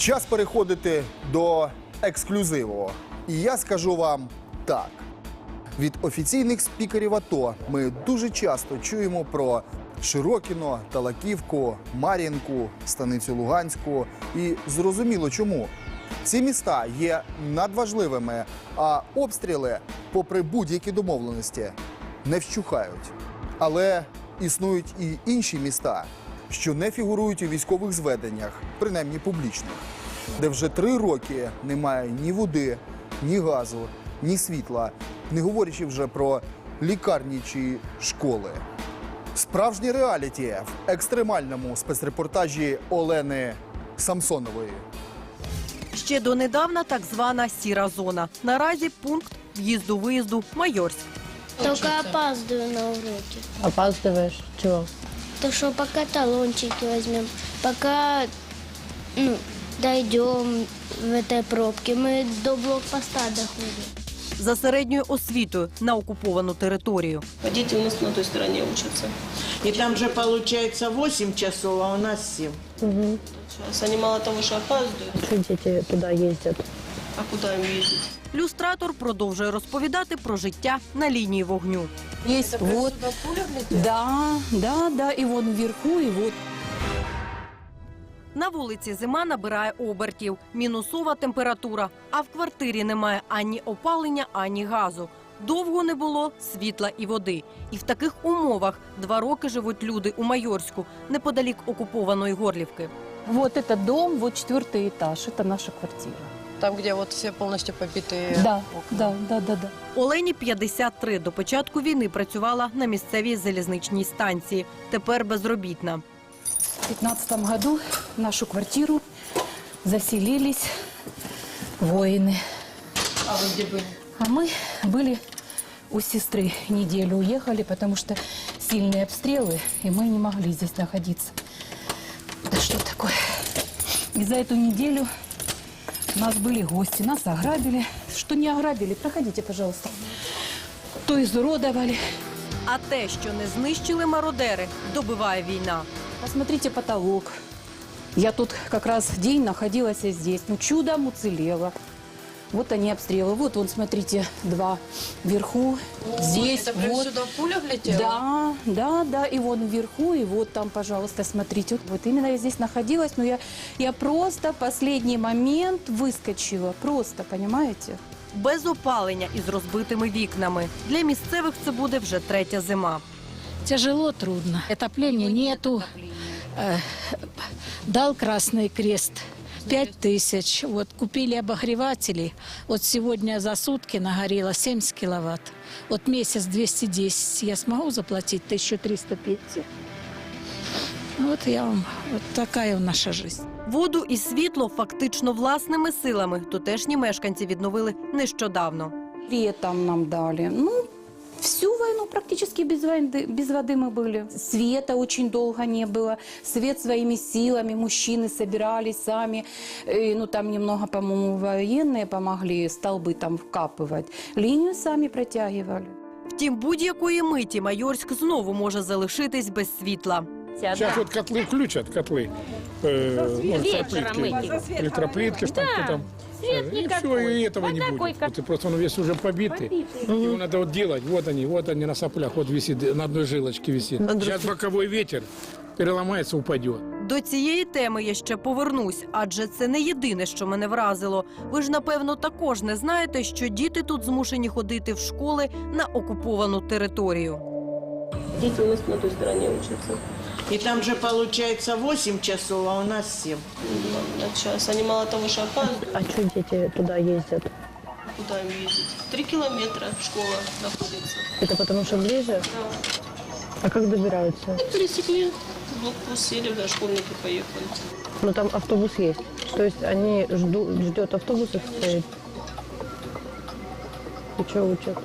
Час переходити до ексклюзиву. І я скажу вам так: від офіційних спікерів АТО ми дуже часто чуємо про Широкіно, Талаківку, Мар'їнку, Станицю Луганську. І зрозуміло чому. Ці міста є надважливими, а обстріли, попри будь-які домовленості, не вщухають. Але існують і інші міста, що не фігурують у військових зведеннях, принаймні публічних, де вже три роки немає ні води, ні газу, ні світла, не говорячи вже про лікарні чи школи. Справжнє реаліті в екстремальному спецрепортажі Олени Самсонової. Ще донедавна так звана сіра зона. Наразі пункт в'їзду-виїзду Майорськ. Только опаздываю на уроки. Опаздываешь? Чего? То, что пока талончики возьмем, пока ну, дойдем в этой пробке, мы до блокпоста доходим. За середньою освітою на окуповану територію. А дети у нас на той стороне учатся. И там же получается 8 часов, а у нас 7. Сейчас они мало того, что опаздывают, Что дети туда ездят? а куда им ездить? Люстратор продовжує розповідати про життя на лінії вогню. Есть вот, да, да, да, и вон вверху, и вот На вулиці зима набирає обертів, мінусова температура, а в квартирі немає ані опалення, ані газу. Довго не було світла і води. І в таких умовах два роки живуть люди у Майорську, неподалік окупованої Горлівки. вот этот дом, вот четвертый этаж, это наша квартира. Там, где вот все полностью побитые Да, окна. да, да, да, да. Олені 53. До початку війни працювала на місцевій залізничній станції. Тепер безробітна. В 15 году в нашу квартиру заселились воины. А вы где были? А мы были у сестры неделю уехали, потому что сильные обстрелы, и мы не могли здесь находиться. Да что такое? И за эту неделю у нас были гости, нас ограбили. Что не ограбили, проходите, пожалуйста. То изуродовали. А те, що не знищили мародери, добиває війна. Посмотрите потолок. Я тут как раз день находилась здесь. Ну, чудом уцелела. Вот они обстрелы. Вот, вон, смотрите, два вверху. Здесь, Это прям вот. сюда пуля влетела? Да, да, да, и вон вверху, и вот там, пожалуйста, смотрите. Вот, вот именно я здесь находилась, но я, я просто в последний момент выскочила. Просто, понимаете? Без опалення і з розбитими вікнами. Для місцевих це буде вже третя зима. Тяжело, трудно. Отопления нету. Э, Дал Красный Крест. Пять тысяч. Вот купили обогреватели. Вот сегодня за сутки нагорело 70 киловатт. Вот месяц 210. Я смогу заплатить 1300 пенсии. Вот я вам, вот такая наша жизнь. Воду і світло фактично власними силами тутешні мешканці відновили нещодавно. Летом нам дали. Ну, всю войну практически без, войны, без воды мы были. Света очень долго не было. Свет своими силами, мужчины собирались сами. Э, ну, там немного, по-моему, военные помогли столбы там вкапывать. Линию сами протягивали. Втім, будь-якої миті Майорськ знову може залишитись без світла. Сейчас вот котлы включат, котлы. Э, ну, электроплитки. Электроплитки, что-то там. и все, и этого не будет. Вот и просто он весь уже побитый. Его надо вот делать. Вот они, вот они на соплях. Вот висит, на одной жилочке висит. Сейчас боковой ветер переломается, упадет. До цієї теми я ще повернусь, адже це не єдине, що мене вразило. Ви ж напевно також не знаєте, що діти тут змушені ходити в школи на окуповану територію. Дети у нас на той стороне учатся. И там же получается 8 часов, а у нас 7. А Сейчас они мало того, что опаздывают, А что дети туда ездят? куда им ездить? Три километра школа находится. Это потому что ближе? А как добираются? Пересекли, блокпост сели, да, школьники поехали. Ну там автобус есть. То есть они ждут, ждет автобус их стоит. И что учат?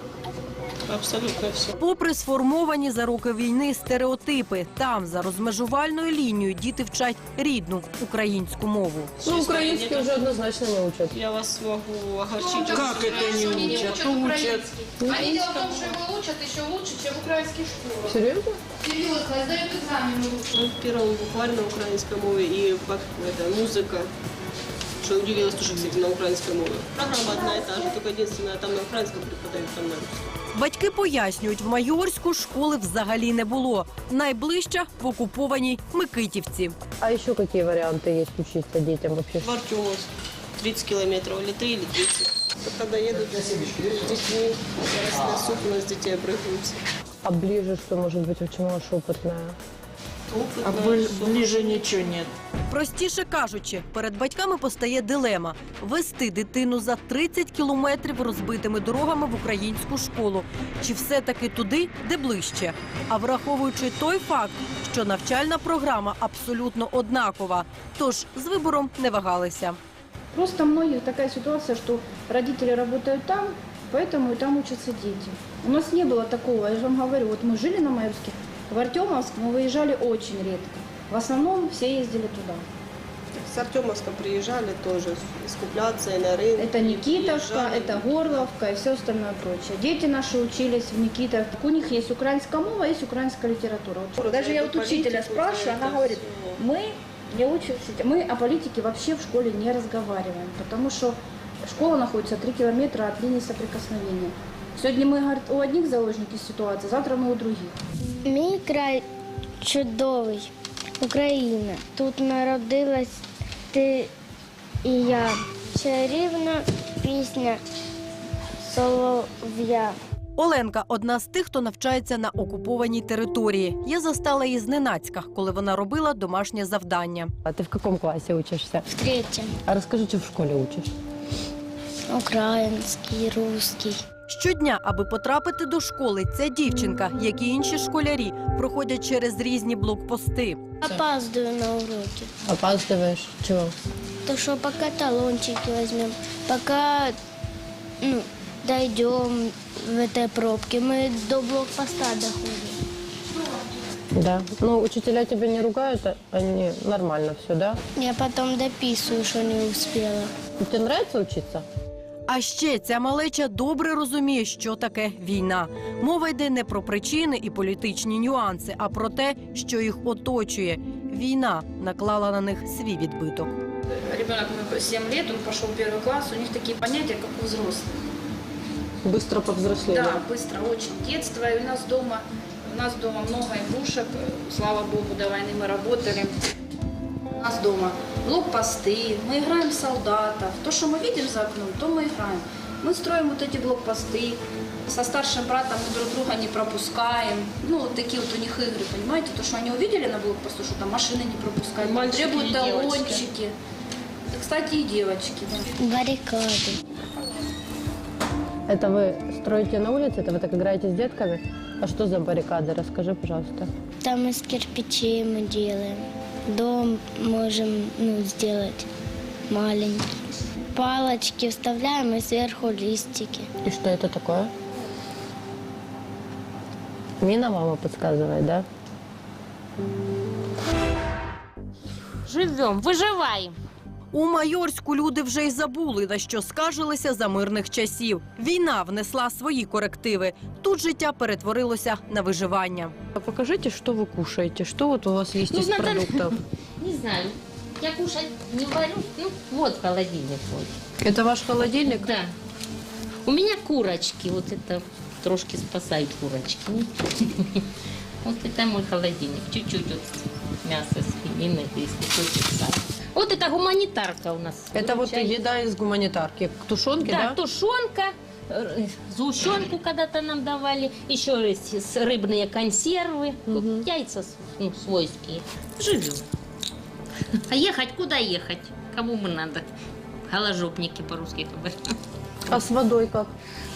Абсолютно все. Попри сформовані за роки війни стереотипи, там за розмежувальною лінією діти вчать рідну українську мову. Ну, украинский уже однозначно не учат. Я вас могу огорчить. Как это не учат? Учат. Они дело в том, что его учат еще лучше, чем в украинских школах. Серьезно? Серьезно, сдают экзамены лучше. Ну, в первом буквально украинском мове и бак- это, музыка. Что удивилась тоже, кстати, на украинской мове. Программа одна и та же, только единственное, там на украинском преподают, там на русском. Батьки пояснюють, в Майорську школи взагалі не було. Найближча в окупованій Микитівці. А еще какие варианты есть учиться детям вообще? В Артемовск 30 километров, или 3, или 30. Когда едут с детьми, зараз на суп у нас детей обрыгиваются. А ближе что может быть? Почему аж опытная? А бли- ближе ничего нет. Простіше кажучи, перед батьками постає дилема вести дитину за 30 кілометрів розбитими дорогами в українську школу, чи все-таки туди, де ближче. А враховуючи той факт, що навчальна програма абсолютно однакова, тож з вибором не вагалися. Просто у многих такая ситуация, что родители работают там, поэтому и там учатся дети. У нас не было такого, я же вам говорю, вот мы жили на Майорске, в Артемовск мы выезжали очень редко. В основном все ездили туда. С Артемовска приезжали тоже искупляться и на рынок. Это Никитовка, приезжали. это Горловка и все остальное прочее. Дети наши учились в Никитовке. У них есть украинская мова, есть украинская литература. Вот Даже я вот учителя спрашиваю, она говорит, мы не учимся, мы о политике вообще в школе не разговариваем, потому что школа находится 3 километра от линии соприкосновения. Сегодня мы говорит, у одних заложники ситуации, завтра мы у других. Мій край чудовий, Україна. Тут народилась ти і я. Чарівна пісня солов'я. Оленка одна з тих, хто навчається на окупованій території. Я застала її зненацька, коли вона робила домашнє завдання. А ты в каком классе учишься? В третьому. А расскажи, что в школе учишь? Український, русський. Щодня, аби потрапити до школи, ця дівчинка, як і інші школярі, проходять через різні блокпости. Опаздую на уроки. Опаздываешь? Чего? То что пока талончики возьмем, пока ну, дойдем в этой пробке, мы до блокпоста доходим. Да. Ну, учителя тебя не ругают, а они нормально все, да? Я потом дописываю, что не успела. Тебе нравится учиться? А ще ця малеча добре розуміє, що таке війна. Мова йде не про причини і політичні нюанси, а про те, що їх оточує. Війна наклала на них свій відбиток. Ребенок 7 лет, он пошел в первый класс, у них такие понятия, как у взрослых. Быстро повзрослели. Да, быстро, очень. Детство, и у нас дома, у нас дома много игрушек, э, слава богу, до войны мы работали. У нас дома блокпосты, мы играем в солдатов. То, что мы видим за окном, то мы играем. Мы строим вот эти блокпосты. Со старшим братом мы друг друга не пропускаем. Ну, вот такие вот у них игры, понимаете? То, что они увидели на блокпосту, что там машины не пропускают, Мальчики требуют талончики. Да, кстати, и девочки, да. Баррикады. Это вы строите на улице? Это вы так играете с детками? А что за баррикады? Расскажи, пожалуйста. Там из кирпичей мы делаем. Дом можем ну, сделать маленький. Палочки вставляем и сверху листики. И что это такое? Мина мама подсказывает, да? Живем, выживаем. У Майорську люди вже й забули, на що скаржилися за мирних часів. Війна внесла свої корективи. Тут життя перетворилося на виживання. А покажите, что вы кушаете. Что вот у вас есть Ну, из надо- продуктов? Не знаю. Я кушать не варю. Ну, вот холодильник вот. Это ваш холодильник? Да. У меня курочки. Вот это трошки спасают курочки. Вот это мой холодильник. Чуть-чуть вот мясо свинины и кусочек сала. Вот это гуманитарка у нас. Это вот еда из гуманитарки. Тушенки, Да, да? тушенка, э, сгущенку когда-то нам давали, еще есть с- рыбные консервы, тут яйца с- ну, свойские. Живем. А ехать куда ехать? Кому мы надо? Голожопники по-русски говорят. А с водой как?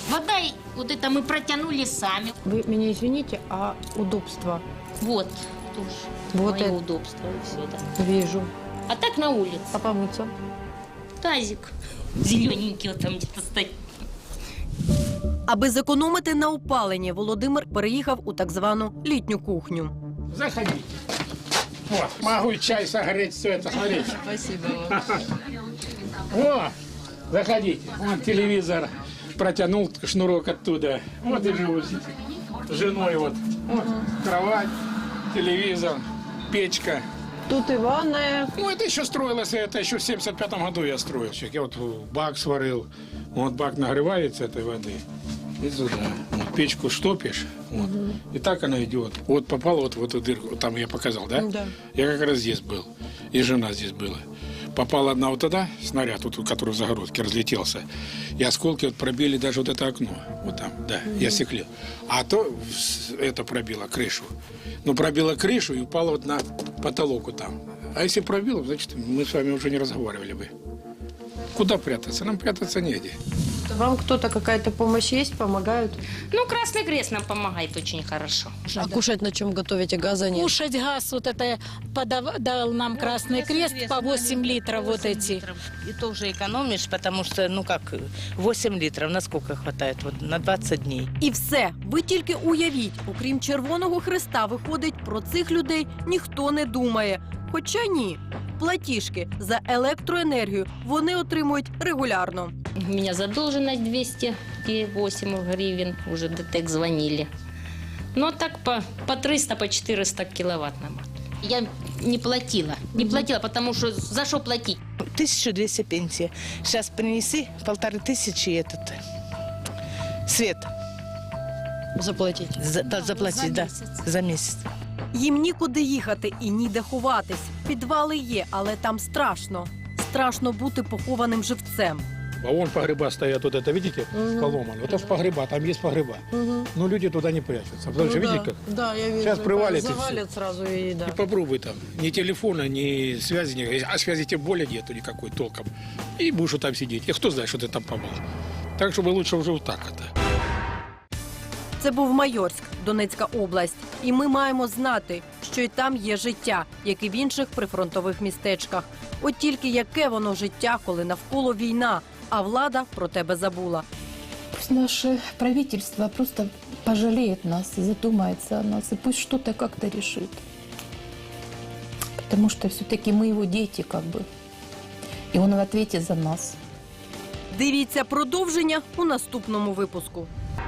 Вода, и- вот это мы протянули сами. Вы меня извините, а удобство? Вот, тоже Вот мое это. удобство и все, да. Вижу. А так на улице. А помыться? Тазик зелененький вот там где-то стоит. Аби зекономити на опаленні, Володимир переїхав у так звану літню кухню. Заходите. Вот, могу чай согреть, все это, смотрите. Спасибо О, заходите. Вон телевизор протянул шнурок оттуда. Вот и живу с женой вот. Вот кровать, телевизор, печка. Тут и ванная. Ну, это еще строилось, это еще в 75 году я строил. Я вот бак сварил, вот бак нагревается этой воды. И сюда. Вот печку штопишь, вот, и так она идет. Вот попала вот в эту дырку, там я показал, да? Да. Я как раз здесь был, и жена здесь была. Попала одна вот туда, снаряд, вот, который в загородке разлетелся, и осколки вот пробили даже вот это окно, вот там, да, я стеклил. А то с- это пробило крышу. Ну, пробило крышу и упало вот на потолок вот там. А если пробило, значит, мы с вами уже не разговаривали бы. Куда прятаться? Нам прятаться негде. Вам кто-то, какая-то помощь есть, помогают? Ну, Красный Крест нам помогает очень хорошо. А кушать на чем готовите? Газа нет? Кушать газ, вот это подав- дал нам Красный Крест по 8 литров вот эти. И тоже экономишь, потому что, ну как, 8 литров, насколько хватает? Вот на 20 дней. І все. Ви тільки уявіть, окрім Червоного Христа, виходить, про цих людей ніхто не думає. Хоча ні. Платіжки за електроенергію вони отримують регулярно. У меня задолженность 208 гривен, уже ДТЭК звонили. Но так по, по 300, по 400 киловатт нам. Я не платила, не платила, потому что за что платить? 1200 пенсия. Сейчас принеси полторы тысячи этот свет Заплатить. за, да, заплатить, да, за месяц. Їм нікуди їхати і ніде ховатись. Підвали є, але там страшно. Страшно бути похованим живцем. А вон погреба стоят, вот это, видите, поломано. Это ж погреба, там есть погреба. Но люди туда не прячутся. Потому что, Ну да, видите, как? да, я вижу. Сейчас привалит и всё. Завалит сразу и да. И попробуй там. Ни телефона, ни связи, ни... а связи тем более нету никакой толком. И будешь вот там сидеть. И кто знает, что ты там побыл. Так, чтобы лучше уже вот так это. Це був Майорськ, Донецька область. І ми маємо знати, що й там є життя, як і в інших прифронтових містечках. От тільки яке воно життя, коли навколо війна, а влада про тебе забула. Пусть наше правительство просто пожалеет нас и задумается о нас, и пусть что-то как-то решит. Потому что все-таки мы его дети, как бы. И он в ответе за нас. Дивіться продовження у наступному випуску.